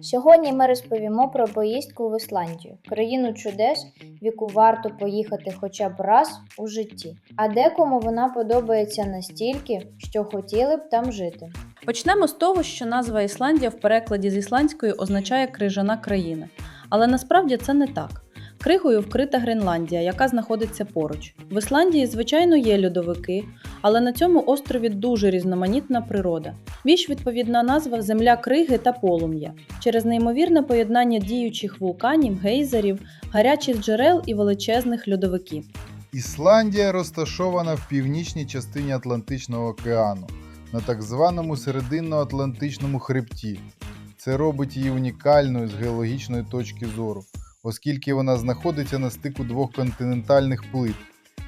Сьогодні ми розповімо про поїздку в Ісландію, країну чудес, в яку варто поїхати хоча б раз у житті. А декому вона подобається настільки, що хотіли б там жити. Почнемо з того, що назва Ісландія в перекладі з ісландської означає крижана країна. Але насправді це не так. Кригою вкрита Гренландія, яка знаходиться поруч. В Ісландії, звичайно, є льодовики, але на цьому острові дуже різноманітна природа. Віч відповідна назва земля криги та полум'я через неймовірне поєднання діючих вулканів, гейзерів, гарячих джерел і величезних льодовиків. Ісландія розташована в північній частині Атлантичного океану на так званому серединно-атлантичному хребті. Це робить її унікальною з геологічної точки зору, оскільки вона знаходиться на стику двох континентальних плит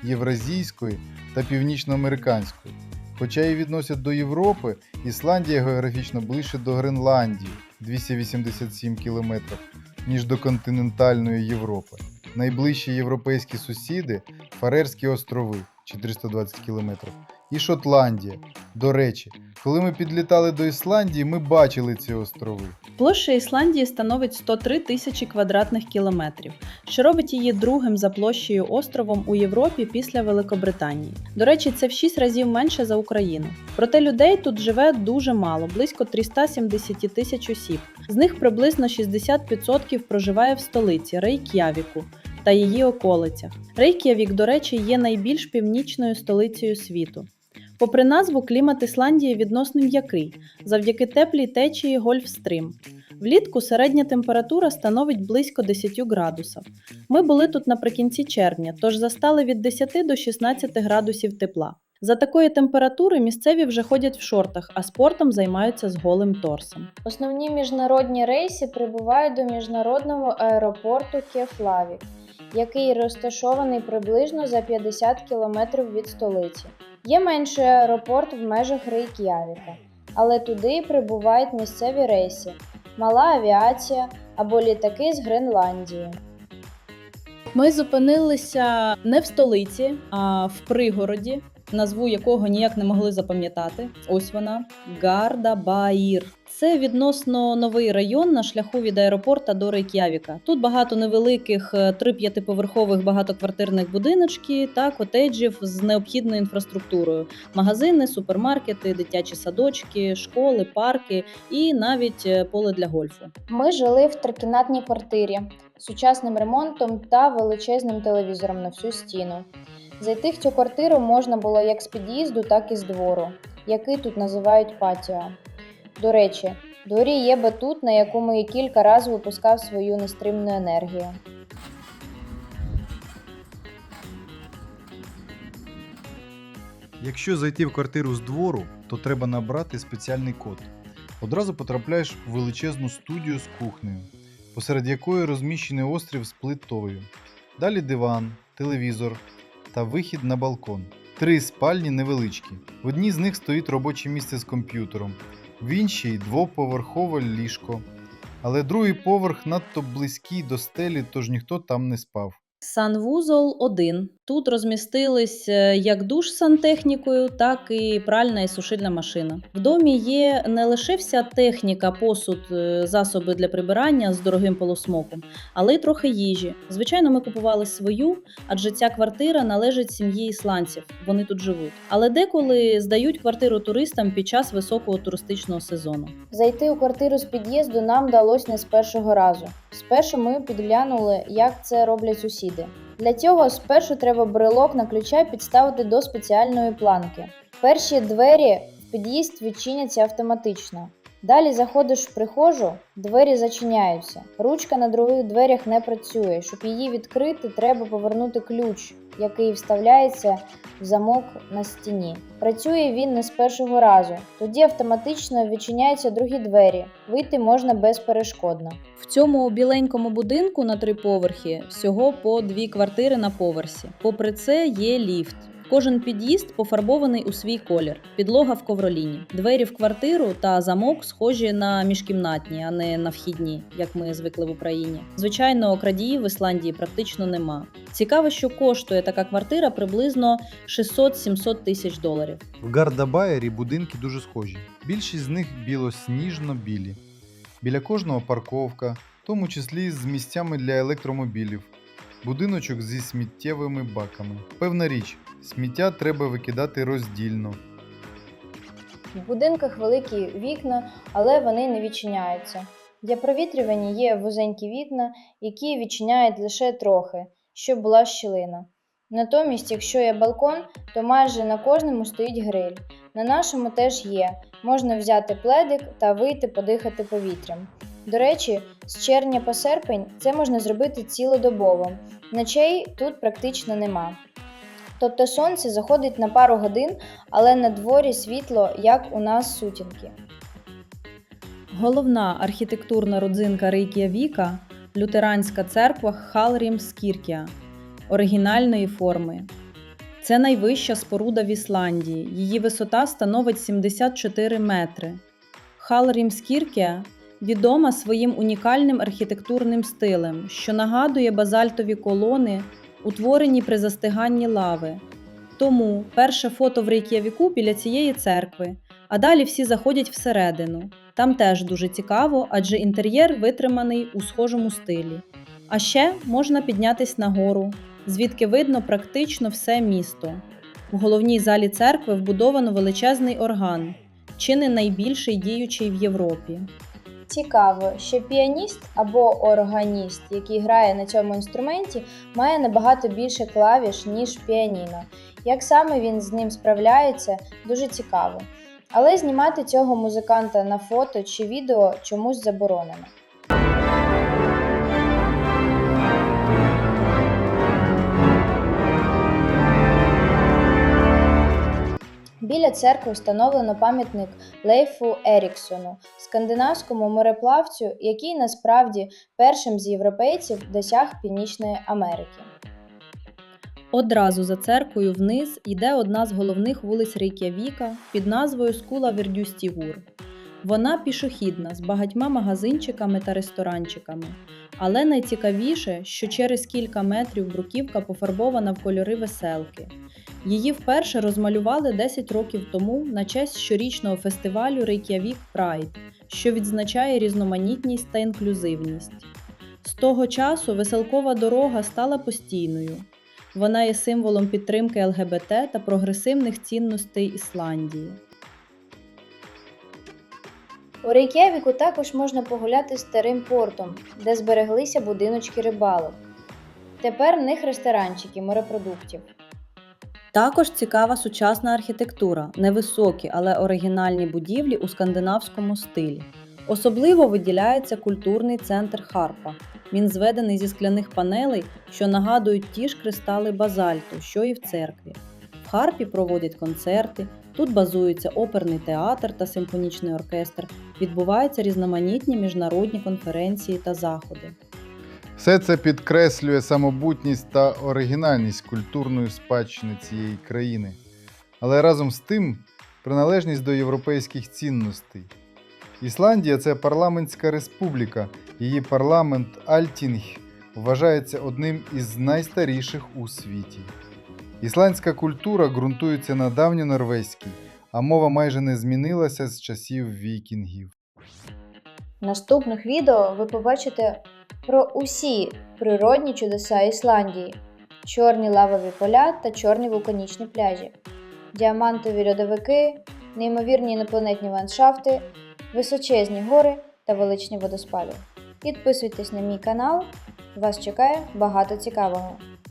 євразійської та північноамериканської. Хоча її відносять до Європи, Ісландія географічно ближче до Гренландії 287 км, ніж до континентальної Європи. Найближчі європейські сусіди Фарерські острови 420 км і Шотландія. До речі, коли ми підлітали до Ісландії, ми бачили ці острови. Площа Ісландії становить 103 тисячі квадратних кілометрів, що робить її другим за площею островом у Європі після Великобританії. До речі, це в 6 разів менше за Україну. Проте людей тут живе дуже мало, близько 370 тисяч осіб. З них приблизно 60% проживає в столиці Рейк'явіку та її околицях. Рейк'явік, до речі, є найбільш північною столицею світу. Попри назву, клімат Ісландії відносно м'який, завдяки теплій течії Гольфстрим. Влітку середня температура становить близько 10 градусів. Ми були тут наприкінці червня, тож застали від 10 до 16 градусів тепла. За такої температури місцеві вже ходять в шортах, а спортом займаються з голим торсом. Основні міжнародні рейси прибувають до міжнародного аеропорту Кефлавік, який розташований приблизно за 50 кілометрів від столиці. Є менший аеропорт в межах Рейк'явіка, але туди прибувають місцеві рейси, мала авіація або літаки з Гренландії. Ми зупинилися не в столиці, а в пригороді, назву якого ніяк не могли запам'ятати. Ось вона Гардабаїр. Це відносно новий район на шляху від аеропорта до Рейк'явіка. Тут багато невеликих е, три п'ятиповерхових багатоквартирних будиночки та котеджів з необхідною інфраструктурою: магазини, супермаркети, дитячі садочки, школи, парки і навіть е, поле для гольфу. Ми жили в трикімнатній квартирі з сучасним ремонтом та величезним телевізором на всю стіну. Зайти в цю квартиру можна було як з під'їзду, так і з двору, який тут називають патіо. До речі, в дворі є батут, на якому я кілька разів випускав свою нестримну енергію. Якщо зайти в квартиру з двору, то треба набрати спеціальний код. Одразу потрапляєш в величезну студію з кухнею, посеред якої розміщений острів з плитою. Далі диван, телевізор та вихід на балкон. Три спальні невеличкі. В одній з них стоїть робоче місце з комп'ютером, в іншій двоповерхове ліжко. Але другий поверх надто близький до стелі, тож ніхто там не спав. Санвузол 1. Тут розмістились е, як душ з сантехнікою, так і пральна і сушильна машина. В домі є не лише вся техніка, посуд, е, засоби для прибирання з дорогим полосмоком, але й трохи їжі. Звичайно, ми купували свою, адже ця квартира належить сім'ї ісландців. Вони тут живуть. Але деколи здають квартиру туристам під час високого туристичного сезону. Зайти у квартиру з під'їзду нам вдалося не з першого разу. Спершу ми підглянули, як це роблять сусіди. Для цього спершу треба брелок на ключа підставити до спеціальної планки. Перші двері в під'їзд відчиняться автоматично. Далі заходиш в прихожу, двері зачиняються. Ручка на других дверях не працює. Щоб її відкрити, треба повернути ключ, який вставляється в замок на стіні. Працює він не з першого разу. Тоді автоматично відчиняються другі двері. Вийти можна безперешкодно. В цьому біленькому будинку на три поверхи всього по дві квартири на поверсі. Попри це є ліфт. Кожен під'їзд пофарбований у свій колір, підлога в ковроліні. Двері в квартиру та замок схожі на міжкімнатні, а не на вхідні, як ми звикли в Україні. Звичайно, крадіїв в Ісландії практично нема. Цікаво, що коштує така квартира приблизно 600-700 тисяч доларів. В Гардабаєрі будинки дуже схожі. Більшість з них білосніжно-білі. Біля кожного парковка, в тому числі з місцями для електромобілів, будиночок зі сміттєвими баками. Певна річ, сміття треба викидати роздільно. В будинках великі вікна, але вони не відчиняються. Для провітрювання є вузенькі вікна, які відчиняють лише трохи, щоб була щілина. Натомість, якщо є балкон, то майже на кожному стоїть гриль. На нашому теж є. Можна взяти пледик та вийти подихати повітрям. До речі, з червня по серпень це можна зробити цілодобово. Ночей тут практично нема. Тобто сонце заходить на пару годин, але на дворі світло, як у нас сутінки. Головна архітектурна родзинка Рейк'явіка – лютеранська церква Халрімскіркія оригінальної форми. Це найвища споруда в Ісландії. Її висота становить 74 метри. Халрімскіркія відома своїм унікальним архітектурним стилем, що нагадує базальтові колони, утворені при застиганні лави. Тому перше фото в Рейк'явіку біля цієї церкви, а далі всі заходять всередину. Там теж дуже цікаво, адже інтер'єр витриманий у схожому стилі. А ще можна піднятись нагору, звідки видно практично все місто. У головній залі церкви вбудовано величезний орган, чи не найбільший діючий в Європі. Цікаво, що піаніст або органіст, який грає на цьому інструменті, має набагато більше клавіш, ніж піаніно. Як саме він з ним справляється, дуже цікаво. Але знімати цього музиканта на фото чи відео чомусь заборонено. Біля церкви встановлено пам'ятник Лейфу Еріксону, скандинавському мореплавцю, який насправді першим з європейців досяг Північної Америки. Одразу за церквою вниз йде одна з головних вулиць Рейк'явіка під назвою Скула Вердюстігур. Вона пішохідна з багатьма магазинчиками та ресторанчиками. Але найцікавіше, що через кілька метрів бруківка пофарбована в кольори веселки. Її вперше розмалювали 10 років тому на честь щорічного фестивалю Reykjavik Pride, що відзначає різноманітність та інклюзивність. З того часу веселкова дорога стала постійною. Вона є символом підтримки ЛГБТ та прогресивних цінностей Ісландії. У Рейк'явіку також можна погуляти старим портом, де збереглися будиночки рибалок. Тепер в них ресторанчики морепродуктів. Також цікава сучасна архітектура, невисокі, але оригінальні будівлі у скандинавському стилі. Особливо виділяється культурний центр Харпа. Він зведений зі скляних панелей, що нагадують ті ж кристали базальту, що і в церкві. В Харпі проводять концерти, тут базується оперний театр та симфонічний оркестр, відбуваються різноманітні міжнародні конференції та заходи. Все це підкреслює самобутність та оригінальність культурної спадщини цієї країни, але разом з тим приналежність до європейських цінностей. Ісландія це парламентська республіка, її парламент Альтінг вважається одним із найстаріших у світі. Ісландська культура ґрунтується на давньонорвезькій, а мова майже не змінилася з часів вікінгів. В наступних відео ви побачите про усі природні чудеса Ісландії: чорні лавові поля та чорні вулканічні пляжі, діамантові льодовики, неймовірні інопланетні ландшафти, височезні гори та величні водоспади. Підписуйтесь на мій канал, вас чекає багато цікавого.